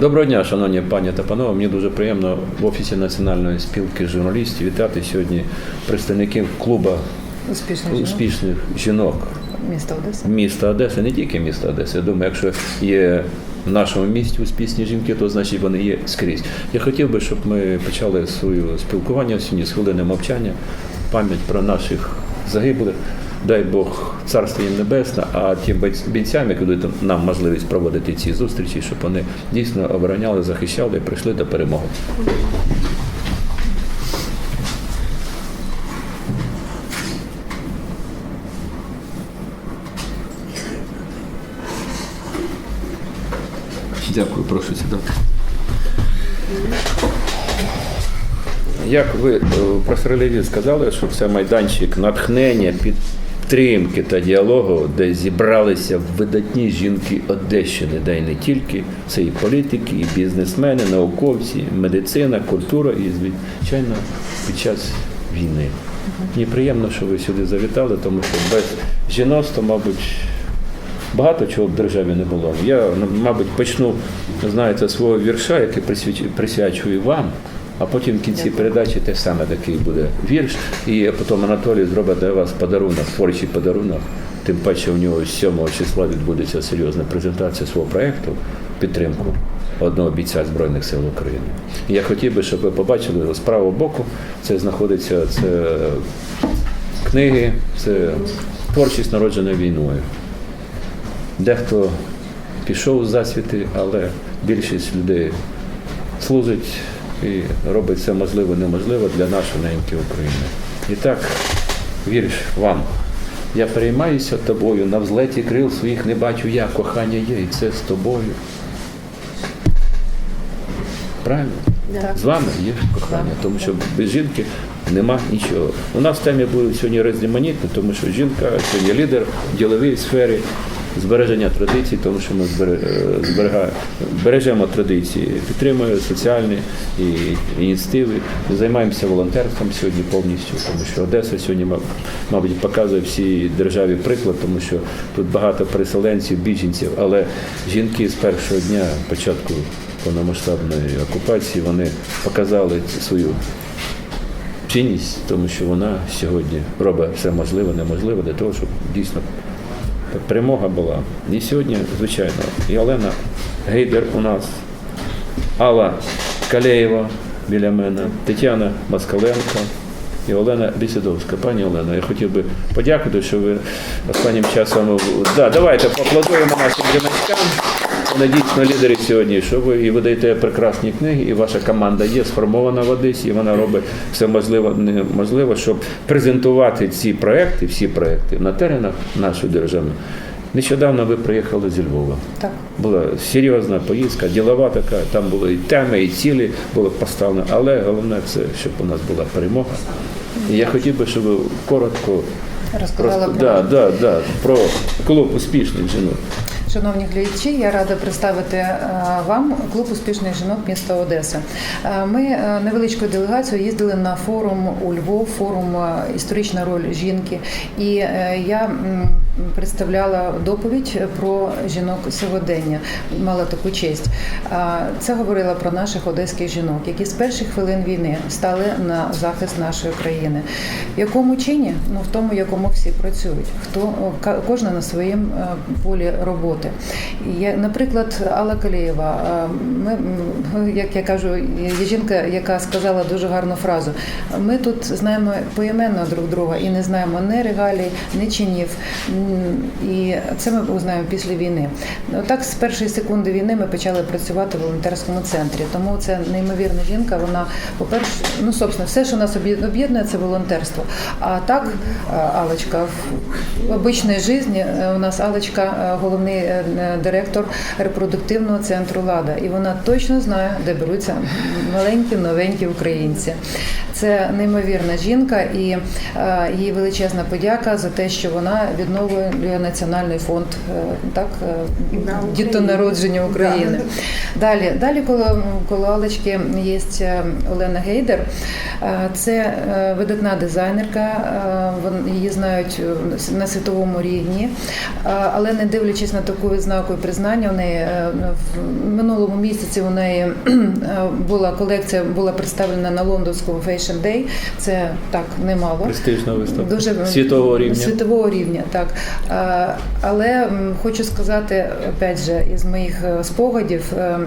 Доброго дня, шановні пані та панове. Мені дуже приємно в офісі Національної спілки журналістів вітати сьогодні представників клубу Успішний жінок успішних жінок міста Одеса. міста Одеси, не тільки міста Одеси. Я думаю, якщо є в нашому місті успішні жінки, то значить вони є скрізь. Я хотів би, щоб ми почали своє спілкування сьогодні з хвилини мовчання, пам'ять про наших загиблих. Дай Бог царство їм небесне, а тим бійцям, які дають нам можливість проводити ці зустрічі, щоб вони дійсно обороняли, захищали і прийшли до перемоги. Дякую, прошу сідати. Як ви е, професор сказали, що це майданчик натхнення, підтримки та діалогу, де зібралися видатні жінки Одещини, де й не тільки це і політики, і бізнесмени, науковці, медицина, культура і звичайно під час війни. Мені приємно, що ви сюди завітали, тому що без жіноцтва, мабуть, багато чого в державі не було. Я, ну, мабуть, почну, знаєте, свого вірша, який присвячую вам, а потім в кінці передачі теж саме такий буде вірш. І потім Анатолій зробить для вас подарунок, творчий подарунок. Тим паче у нього 7 числа відбудеться серйозна презентація свого проєкту підтримку одного бійця Збройних сил України. І я хотів би, щоб ви побачили з правого боку, це знаходиться це книги, це творчість народжена війною. Дехто пішов з засвіти, але більшість людей служить і робить все можливе неможливе для нашої неньки України. І так, вірш вам. Я переймаюся тобою, на взлеті крил своїх не бачу я, кохання є, і це з тобою. Правильно? Так. З вами є кохання, тому що без жінки нема нічого. У нас в темі буде сьогодні різноманітно, тому що жінка сьогодні лідер в діловій сфері збереження традицій, тому що ми е, бережемо традиції, підтримуємо соціальні ініціативи, займаємося волонтерством сьогодні повністю, тому що Одеса сьогодні, мабуть, показує всій державі приклад, тому що тут багато переселенців, біженців, але жінки з першого дня початку повномасштабної окупації вони показали свою цінність, тому що вона сьогодні робить все можливе, неможливе для того, щоб дійсно перемога була. І сьогодні, звичайно, і Олена Гейдер у нас, Алла Калеєва біля мене, Тетяна Москаленко і Олена Бісідовська. Пані Олено, я хотів би подякувати, що ви останнім часом. Да, давайте поаплодуємо нашим жіночкам. Вони дійсно лідери сьогодні, що ви і видаєте прекрасні книги, і ваша команда є сформована в Одесі, і вона робить все можливе, неможливе, щоб презентувати ці проекти, всі проекти на теренах нашої держави. Нещодавно ви приїхали зі Львова. Так. Була серйозна поїздка, ділова така, там були і теми, і цілі були поставлені, але головне це, щоб у нас була перемога. І я хотів би, щоб ви коротко Розказала просто, про да, да, да, про клуб успішних жінок. Шановні глядачі, я рада представити е, вам клуб успішних жінок міста Одеса. Е, Ми е, невеличкою делегацією їздили на форум у Львов, форум історична роль жінки. І я представляла доповідь про жінок сьогодення. Мала таку честь. Це говорила про наших одеських жінок, які з перших хвилин війни стали на захист нашої країни. В якому чині? Ну в тому, якому всі працюють. Хто кожна на своїм е, полі роботи. Наприклад, Алла Калієва. е, Ми як я кажу, є жінка, яка сказала дуже гарну фразу. Ми тут знаємо поіменно друг друга і не знаємо ні регалій, ні чинів. І це ми узнаємо після війни. Отак з першої секунди війни ми почали працювати в волонтерському центрі. Тому це неймовірна жінка. Вона, по-перше, ну собственно, все, що нас об'єднує, це волонтерство. А так, е, Алочка, в обичній житті е, у нас Алочка е, головний директор репродуктивного центру Лада, і вона точно знає, де беруться маленькі новенькі українці. Це неймовірна жінка, і їй величезна подяка за те, що вона відновлює організовує Національний фонд е, так, е, дітонародження України. Да. Далі, далі коло, коло Алечки є е, Олена Гейдер. Це видатна дизайнерка, її знають на світовому рівні, але не дивлячись на таку відзнаку і признання, у неї в минулому місяці у неї була колекція, була представлена на лондонському Fashion Day. Це так немало. Престижна виставка. Дуже світового рівня. Світового рівня, так. А, Але хочу сказати, опять же, із моїх е, спогадів, е,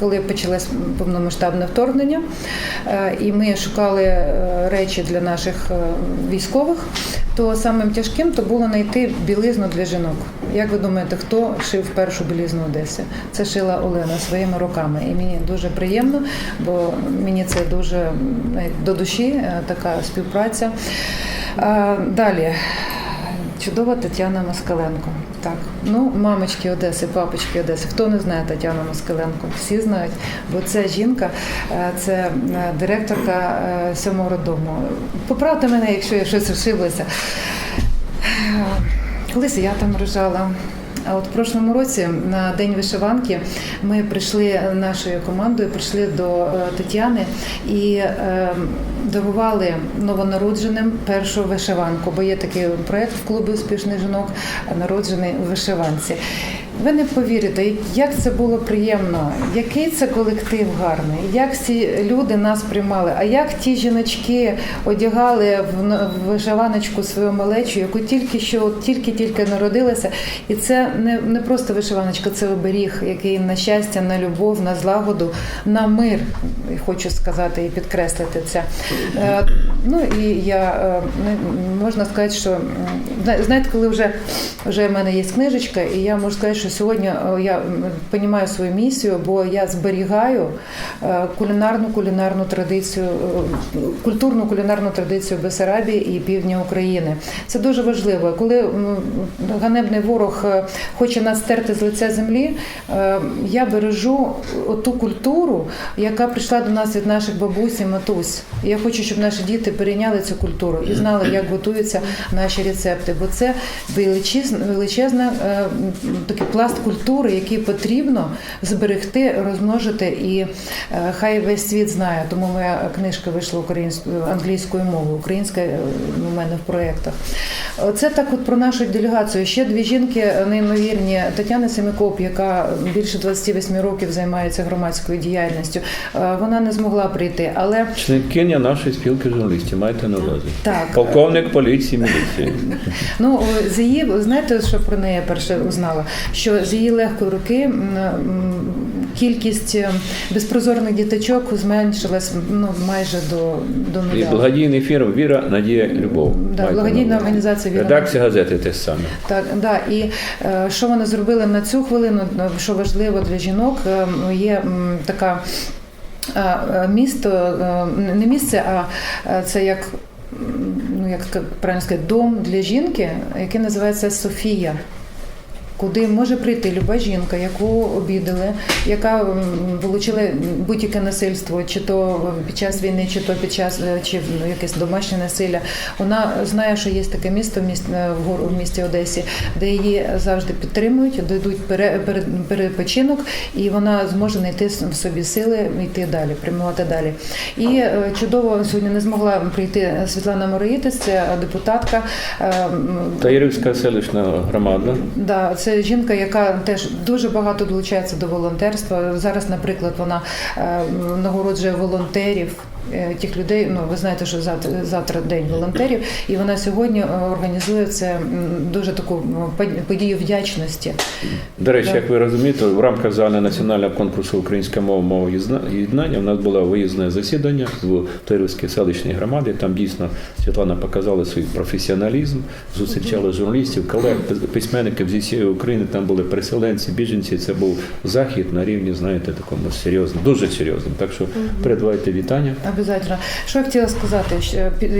коли почалось повномасштабне вторгнення, е, і ми шукали е, речі для наших е, військових, то самим тяжким то було знайти білизну для жінок. Як ви думаєте, хто шив першу білизну в Одесі? Це шила Олена своїми руками. І мені дуже приємно, бо мені це дуже до душі е, така співпраця. Далі. Чудова Тетяна Москаленко. Так, ну мамочки Одеси, папочки Одеси. Хто не знає Тетяну Москаленко? Всі знають, бо це жінка, е, це е, директорка е, сьомого роддому. Поправте мене, якщо я щось ошиблася. Колись я там рожала. А от в прошлому році на день вишиванки ми прийшли нашою командою, прийшли до е, Тетяни і е, дарували новонародженим першу вишиванку, бо є такий проект в клубі успішних жінок народжений у вишиванці. Ви не повірите, як це було приємно, який це колектив гарний, як ці люди нас приймали, а як ті жіночки одягали в вишиваночку свою малечу, яку тільки що тільки-тільки народилася. І це не, не просто вишиваночка, це оберіг, який на щастя, на любов, на злагоду, на мир, хочу сказати і підкреслити це. Ну і я е, можна сказати, що знаєте, коли вже, вже в мене є книжечка, і я можу сказати, що сьогодні е, я розумію свою місію, бо я зберігаю е, кулінарну кулінарну традицію, культурну кулінарну традицію Бесарабії і півдня України. Це дуже важливо. Коли ганебний ворог хоче нас стерти з лиця землі, я бережу ту культуру, яка прийшла до нас від наших бабусь і матусь. Я хочу, щоб наші діти перейняли цю культуру і знали, як готуються наші рецепти, бо це величезна, величезна е, такий пласт культури, який потрібно зберегти, розмножити, і е, хай весь світ знає. Тому моя книжка вийшла українською англійською мовою, українська е, у мене в проєктах. Це так от про нашу делегацію. Ще дві жінки неймовірні. Тетяна Семикоп, яка більше 28 років займається громадською діяльністю. Вона не змогла прийти, але Членкиня нашої спілки журналістів, маєте на увазі. так. Полковник поліції міліції. Ну з її, знаєте, що про неї перше узнала? Що з її легкої руки кількість е, безпрозорних діточок зменшилась ну майже до, до І благодійний фірм Віра, Надія, Любов. Да, благодійна організація «Віра, Редакція газети те саме. Так, да. І е, що вони зробили на цю хвилину, що важливо для жінок, е, є така місто, не місце, а це як. Ну, як правильно сказати, дом для жінки, який називається Софія, куди може прийти люба жінка, яку обідали, яка отримала будь-яке насильство, чи то під час війни, чи то під час е, чи якесь домашнє насилля. Вона знає, що є таке місто в місті в місті Одесі, де її завжди підтримують, дадуть пере, пере- перепочинок, і вона зможе знайти в собі сили йти далі, прямувати далі. І е, чудово сьогодні не змогла прийти Світлана Мороїтис, це депутатка. е, Таїрівська селищна громада. Да, це жінка, яка теж дуже багато долучається до волонтерства. Зараз, наприклад, вона е, нагороджує волонтерів. Е, Тих людей, ну ви знаєте, що завтра, завтра день волонтерів, і вона сьогодні е, організує це дуже таку подію вдячності. До речі, як ви розумієте, в рамках загальнонаціонального конкурсу Українська мова мова єдна- єднання у нас було виїзне засідання в Тирівській селищній громаді. Там дійсно Світлана показала свій професіоналізм, зустрічала журналістів, колег, пис- письменників зі всієї України. Там були переселенці, біженці. Це був захід на рівні, знаєте, такому серйозному, дуже серйозному. Так що передавайте вітання. Обязательно. Що я хотіла сказати,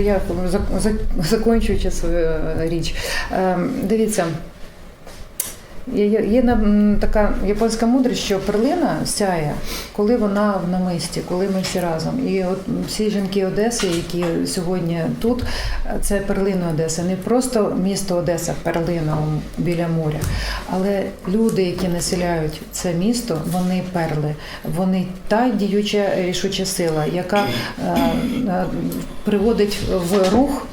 я зак- зак- закінчуючи свою річ. Дивіться, Є, така японська мудрість, що перлина сяє, коли вона в намисті, коли ми всі разом. І от всі жінки Одеси, які сьогодні тут, це перлина Одеси. Не просто місто Одеса, перлина біля моря, але люди, які населяють це місто, вони перли. Вони та діюча рішуча сила, яка е, е, приводить в рух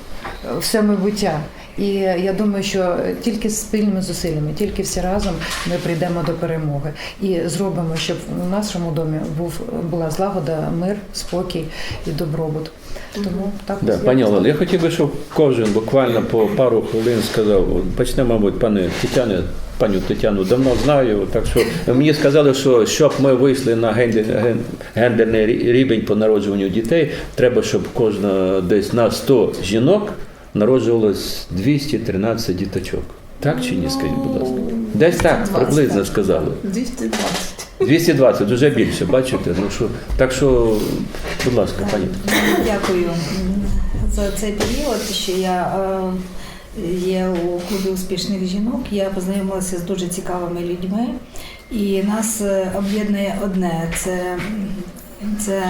все майбуття. І я думаю, що тільки спільними зусиллями, тільки всі разом ми прийдемо до перемоги і зробимо, щоб в нашому домі був була злагода, мир, спокій і добробут. Тому так Да, пані Олено, я хотів би, щоб кожен буквально по пару хвилин сказав. От Почнемо, мабуть, пане Тетяне. Пані Тетяну давно знаю, так що мені сказали, що щоб ми вийшли на гендер- ген- гендерний рівень по народжуванню дітей, треба, щоб кожна десь на 100 жінок народжувалось 213 діточок. Так чи ні, скажіть, будь ласка? Десь так, 220, приблизно сказали. 220. 220, вже більше, бачите? Ну що, так що, будь ласка, пані. Дякую за цей період, що я е, є у клубі успішних жінок. Я познайомилася з дуже цікавими людьми, і нас е, об'єднує одне це, це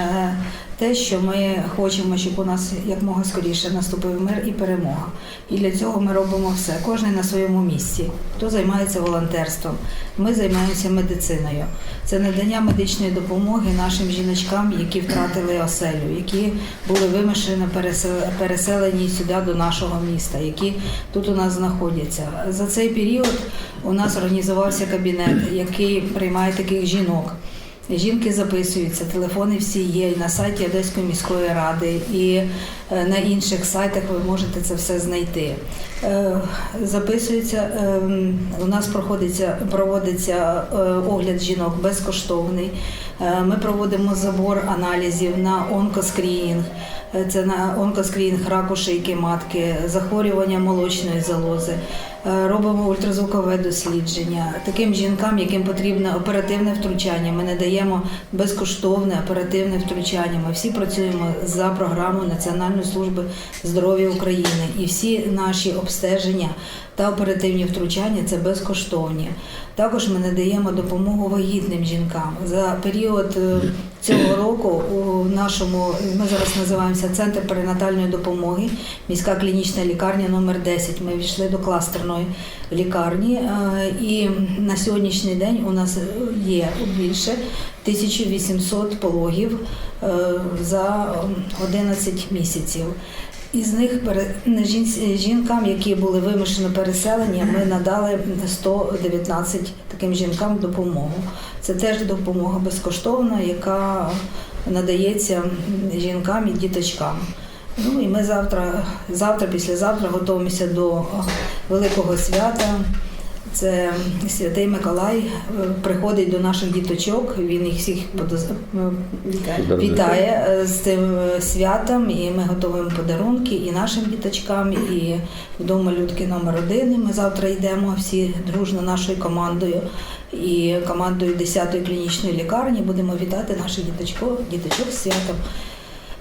те, що ми хочемо, щоб у нас якмога скоріше наступив мир і перемога. І для цього ми робимо все, кожен на своєму місці. Хто займається волонтерством, ми займаємося медициною. Це надання медичної допомоги нашим жіночкам, які втратили оселю, які були пересел- переселені сюди до нашого міста, які тут у нас знаходяться. За цей період у нас організувався кабінет, який приймає таких жінок. Жінки записуються, телефони всі є і на сайті Одеської міської ради, і е, на інших сайтах ви можете це все знайти. Е, Записуються, ем, у нас проходиться, проводиться е, огляд жінок безкоштовний. Ми проводимо забор аналізів на онкоскрінінг. Це на онкоскрінінг раку шийки матки, захворювання молочної залози. Е, Робимо ультразвукове дослідження. Таким жінкам, яким потрібне оперативне втручання, ми надаємо безкоштовне оперативне втручання. Ми всі працюємо за програмою Національної служби здоров'я України. І всі наші обстеження та оперативні втручання це безкоштовні. Також ми надаємо допомогу вагітним жінкам. За період е, цього року у нашому ми зараз називаємося Центр перинатальної допомоги, міська клінічна лікарня номер 10. Ми війшли до кластерної лікарні, е, і на сьогоднішній день у нас є більше 1800 пологів е, за 11 місяців. Із них жінкам, які були вимушено переселені, ми надали 119 таким жінкам допомогу. Це теж допомога безкоштовна, яка надається жінкам і діточкам. Ну і ми завтра, завтра, післязавтра готуємося до великого свята. Це святий Миколай е, приходить до наших діточок. Він їх всіх е, вітає е, з цим святом, і ми готуємо подарунки і нашим діточкам, і вдома людки номер один. Ми завтра йдемо всі дружно нашою командою і командою 10-ї клінічної лікарні. Будемо вітати наших діточок, діточок з святом.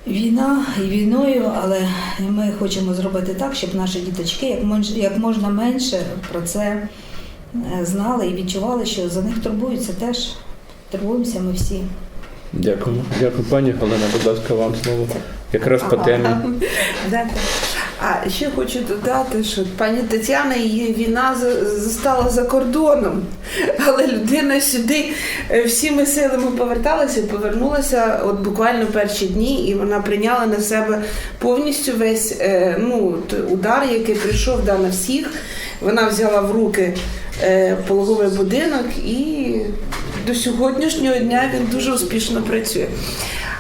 Війна і війною, але ми хочемо зробити так, щоб наші діточки як мож- як можна менше про це знали і відчували, що за них турбуються теж. Турбуємося ми всі. Дякую. Дякую, пані Олена, будь ласка, вам слово. Якраз по темі. А ще хочу додати, що пані Тетяна її війна за- застала за кордоном, але людина сюди е, всіми силами поверталася, повернулася от буквально перші дні, і вона прийняла на себе повністю весь е, ну, удар, який прийшов да, на всіх. Вона взяла в руки е, пологовий будинок і до сьогоднішнього дня він дуже успішно працює.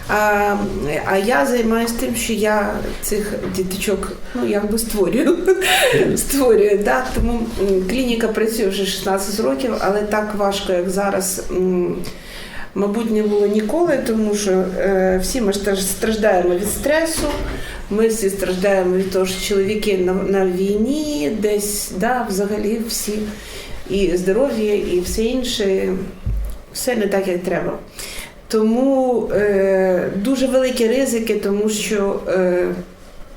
А, а я займаюся тим, що я цих діточок ну якби створюю. створюю да? Тому клініка працює вже 16 років, але так важко, як зараз. Мабуть, не було ніколи, тому що е, всі ми страждаємо від стресу, ми всі страждаємо від того, що чоловіки на, на війні, десь да, взагалі всі і здоров'я, і все інше, все не так, як треба. Тому е, дуже великі ризики, тому що е,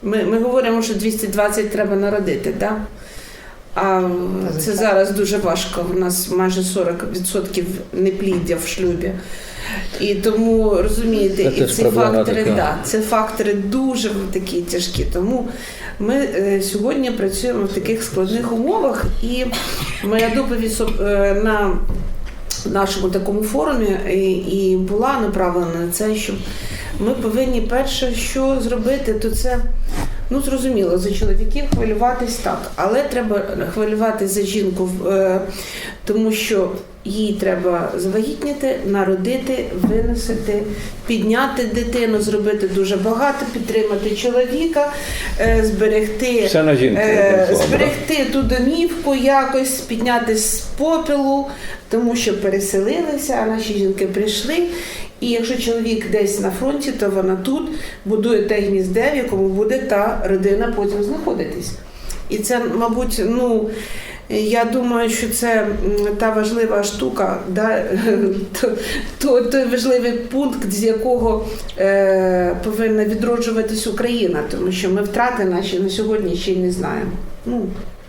ми, ми говоримо, що 220 треба народити, да? А це зараз дуже важко. У нас майже 40% непліддя в шлюбі. І тому розумієте, Це і ці фактори, така. да, це фактори дуже такі тяжкі. Тому ми е, сьогодні працюємо в таких складних умовах, і моя доповідь е, на нашому такому форумі і, і була направлена на це, що ми повинні перше, що зробити, то це. Ну, зрозуміло, за чоловіків хвилюватись так, але треба хвилюватись за жінку, е, тому що їй треба завагітніти, народити, виносити, підняти дитину, зробити дуже багато, підтримати чоловіка, е, зберегти Все на жінки. Е, зберегти ту домівку, якось піднятися з попелу, тому що переселилися, а наші жінки прийшли. І якщо чоловік десь на фронті, то вона тут будує те гнізде, в якому буде та родина потім знаходитись. І це, мабуть, ну. Я думаю, що це та важлива штука, да, то, то, той важливий пункт, з якого е, повинна відроджуватись Україна, тому що ми втрати наші на сьогодні ще й не знаємо. Ну,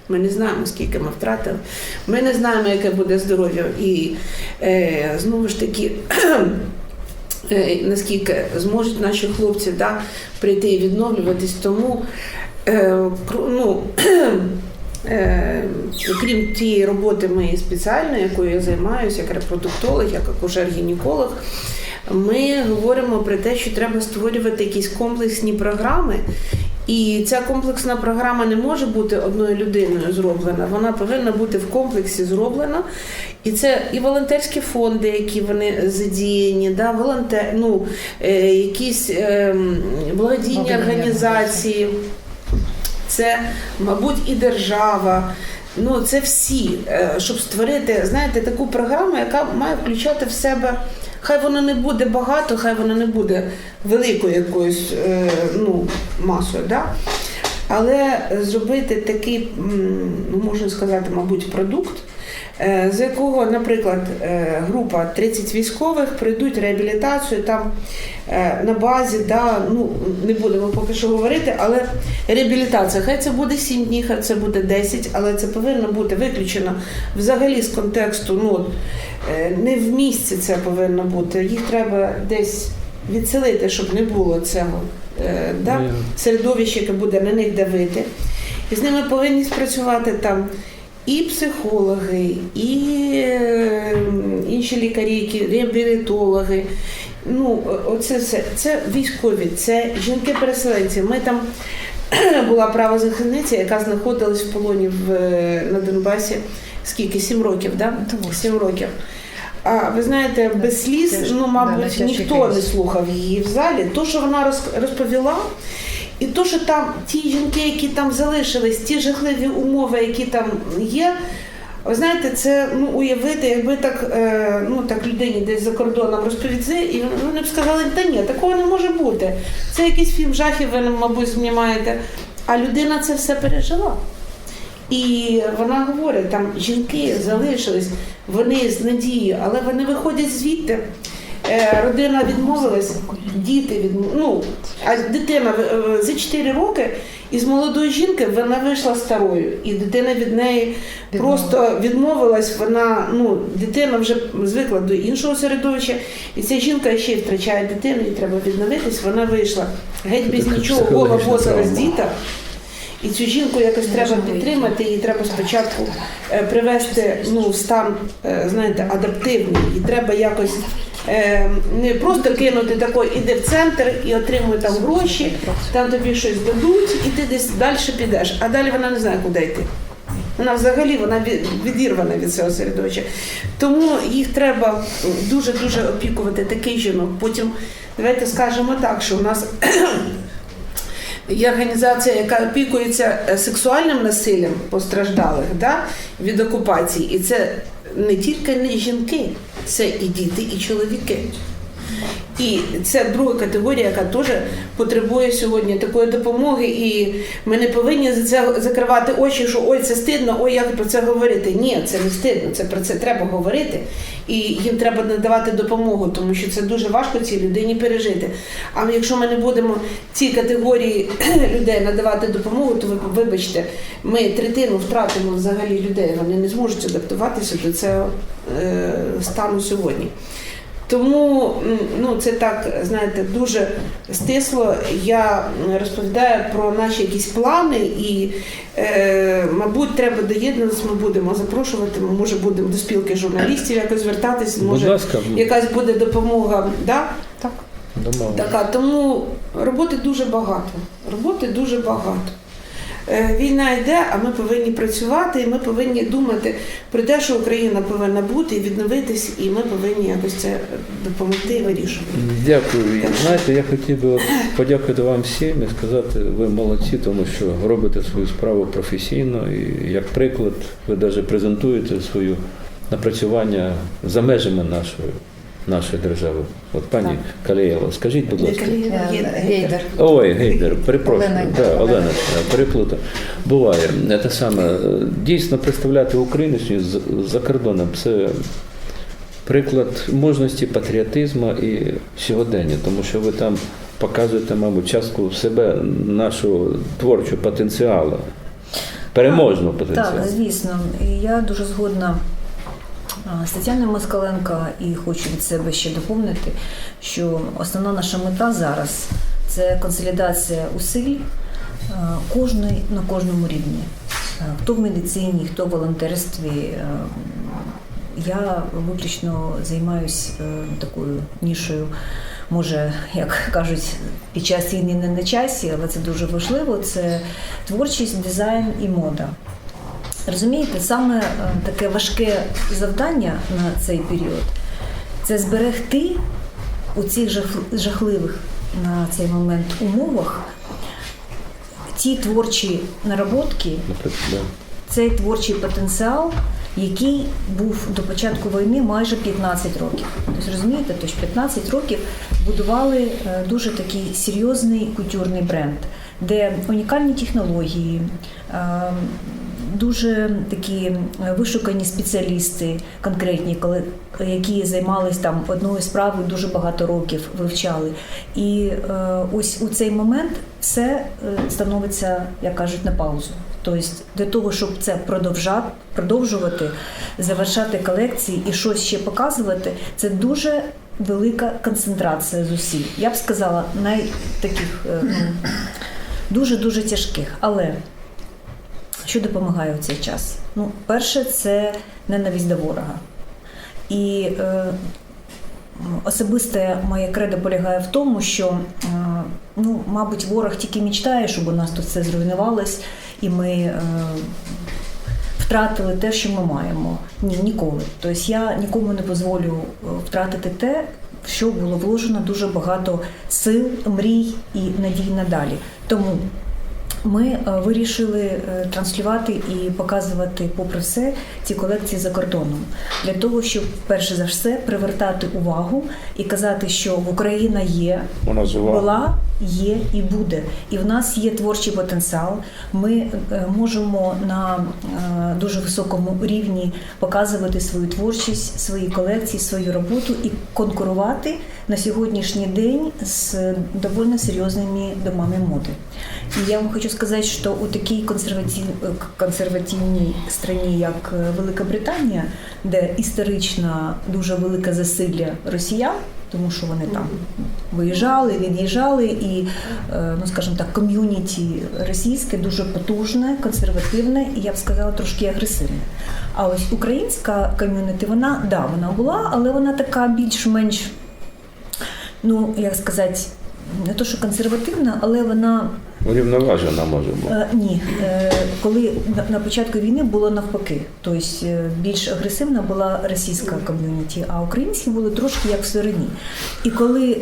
ми не знаємо, скільки ми втратили. Ми не знаємо, яке буде здоров'я. І е, знову ж таки, е, наскільки зможуть наші хлопці да, прийти і відновлюватись. Тому ну, Е, Крім тієї роботи моєї спеціальної, якою я займаюся, як репродуктолог, як акушер-гінеколог, ми говоримо про те, що треба створювати якісь комплексні програми. І ця комплексна програма не може бути одною людиною зроблена. Вона повинна бути в комплексі зроблена. І це і волонтерські фонди, які вони задіяні, да, волонтер, ну, е, якісь е, Благодійні організації. Це, мабуть, і держава. Ну, це всі, е, щоб створити, знаєте, таку програму, яка має включати в себе. Хай воно не буде багато, хай воно не буде великою якоюсь е, ну, масою, да? але зробити такий, ну, можна сказати, мабуть, продукт, з якого, наприклад, е, група 30 військових пройдуть реабілітацію там е, на базі, да, ну, не будемо поки що говорити, але реабілітація, хай це буде 7 днів, хай це буде 10, але це повинно бути виключено взагалі з контексту, ну, е, не в місці це повинно бути. Їх треба десь відселити, щоб не було цього е, да, Ну, середовища, яке буде на них давити. І з ними повинні спрацювати там і психологи, і е, інші лікарі, які реабілітологи. Ну, оце все. Це військові, це жінки-переселенці. Ми там була правозахисниця, яка знаходилась в полоні в, на Донбасі. Скільки? Сім років, да? Сім років. А ви знаєте, без сліз, ну, мабуть, ніхто не слухав її в залі. То, що вона роз- розповіла, і то, що там ті жінки, які там залишились, ті жахливі умови, які там є. Ви знаєте, це ну уявити, якби так, е, ну так людині десь за кордоном розповісти, і вони б сказали, та ні, такого не може бути. Це якийсь фільм жахів, ви, мабуть, знімаєте. А людина це все пережила. І вона говорить, там жінки залишились, вони з надією, але вони виходять звідти. Е, Родина відмовилась, діти відмовились. Ну, а дитина е, за 4 роки із молодої жінки вона вийшла старою, і дитина від неї просто відмовилась. Вона ну дитина вже звикла до іншого середовища, і ця жінка ще втрачає дитину, і треба відновитись. Вона вийшла геть без нічого, гола боса травма. роздіта. І цю жінку якось треба підтримати, її треба спочатку е, привести ну, в стан, знаєте, адаптивний. І треба якось не просто кинути тако, іди в центр і отримуй там гроші, там тобі щось дадуть, і ти десь далі підеш. А далі вона не знає, куди йти. Вона взагалі вона від- відірвана від цього середовища. Тому їх треба дуже-дуже опікувати таких жінок. Потім давайте скажемо так, що у нас Є організація, яка опікується е, сексуальним насиллям постраждалих да, від окупації. І це не тільки не жінки, це і діти, і чоловіки. І це друга категорія, яка теж потребує сьогодні такої допомоги. І ми не повинні за це закривати очі, що ой, це стидно, ой, як про це говорити. Ні, це не стидно, це про це треба говорити. І їм треба надавати допомогу, тому що це дуже важко цій людині пережити. А якщо ми не будемо цій категорії людей надавати допомогу, то ви вибачте, ми третину втратимо взагалі людей. Вони не зможуть адаптуватися до цього е, стану сьогодні. Тому ну, це так, знаєте, дуже стисло. Я розповідаю про наші якісь плани, і, е, мабуть, треба доєднуватися, ми будемо запрошувати, ми може будемо до спілки журналістів якось звертатись, Будь може якась буде допомога. Да? Так. Така, тому роботи дуже багато. Роботи дуже багато. Е, Війна йде, а ми повинні працювати, і ми повинні думати про те, що Україна повинна бути і відновитись, і ми повинні якось це допомогти і вирішувати. Дякую. І, Знаєте, я хотів би подякувати вам всім і сказати, ви молодці, тому що робите свою справу професійно і як приклад, ви навіть презентуєте свою напрацювання за межами нашої, нашої держави. От пані Калеєва, скажіть, будь ласка. Е, Гейдер. Ой, Гейдер, перепрошую. Олена. Да, Олена. Переплутав. Буває. Те саме, е, дійсно представляти Україну за кордоном це приклад мужності, патріотизму і сьогодення, тому що ви там показуєте, мабуть, частку себе, нашого творчого потенціалу, переможного потенціалу. Так, звісно. Я дуже згодна з Тетяною Москаленко і хочу від себе ще доповнити, що основна наша мета зараз це консолідація усиль кожної на кожному рівні. Хто в медицині, хто в волонтерстві. Я виключно займаюся такою нішою, може, як кажуть, під час війни не на часі, але це дуже важливо. Це творчість, дизайн і мода. Розумієте, саме е, таке важке завдання на цей період це зберегти у цих жахливих на цей момент умовах ті творчі наработки, цей творчий потенціал, який був до початку війни майже 15 років. Тобто розумієте, тобто 15 років будували е, дуже такий серйозний культурний бренд, де унікальні технології. Дуже такі е, вишукані спеціалісти, конкретні, коли які займалися там одною справою дуже багато років, вивчали. І е, ось у цей момент все е, становиться, як кажуть, на паузу. Тобто для того, щоб це продовжати, продовжувати, завершати колекції і щось ще показувати, це дуже велика концентрація зусиль. Я б сказала, най таких ну, дуже дуже тяжких. Але що допомагає у цей час? Ну, перше, це ненависть до ворога. І е, особисте моє кредо полягає в тому, що, е, ну, мабуть, ворог тільки мечтає, щоб у нас тут все зруйнувалось, і ми е, втратили те, що ми маємо. Ні, ніколи. Тобто я нікому не дозволю е, втратити те, в що було вложено дуже багато сил, мрій і надій надалі. Тому ми е, вирішили е, транслювати і показувати, попри все, ці колекції за кордоном для того, щоб перше за все привертати увагу і казати, що в Україна є, Вона жива. була, є і буде. І в нас є творчий потенціал. Ми е, можемо на дуже високому рівні показувати свою творчість, свої колекції, свою роботу і конкурувати на сьогоднішній день з доволі серйозними домами моди. І я вам хочу сказати, що у такій консервативній країні, як е, Велика Британія, де історично дуже велике засилля росіян, тому що вони там виїжджали, від'їжджали, і, е, ну скажімо так, ком'юніті російське дуже потужне, консервативне і я б сказала трошки агресивне. А ось українська ком'юніті, вона да, вона була, але вона така більш-менш, ну як сказати, не то, що консервативна, але вона Урівноважена може бути. Е, ні, е, коли на, початку війни було навпаки, тобто е, більш агресивна була російська ком'юніті, а українські були трошки як в стороні. І коли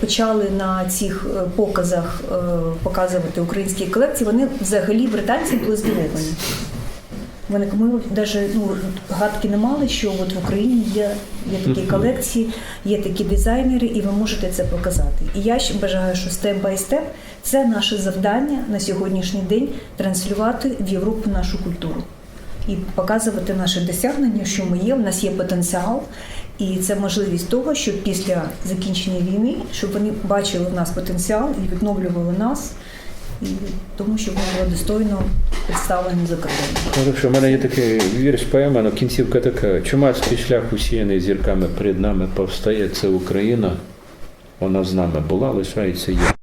почали на цих показах показувати українські колекції, вони взагалі британці були здивовані. Вони ми навіть ну, гадки не мали, що от в Україні є, є такі колекції, є такі дизайнери, і ви можете це показати. І я ще бажаю, що степ бай степ це наше завдання на сьогоднішній день транслювати в Європу нашу культуру і показувати наші досягнення, що ми є. У нас є потенціал, і це можливість того, щоб після закінчення війни, щоб вони бачили в нас потенціал і відновлювали нас, тому щоб ми були достойно представлено за кордоном. Хорошо, у мене є такий вірш поема, але кінцівка така. Чумацький шлях усіяний зірками перед нами повстає. Це Україна. Вона з нами була, лишається є.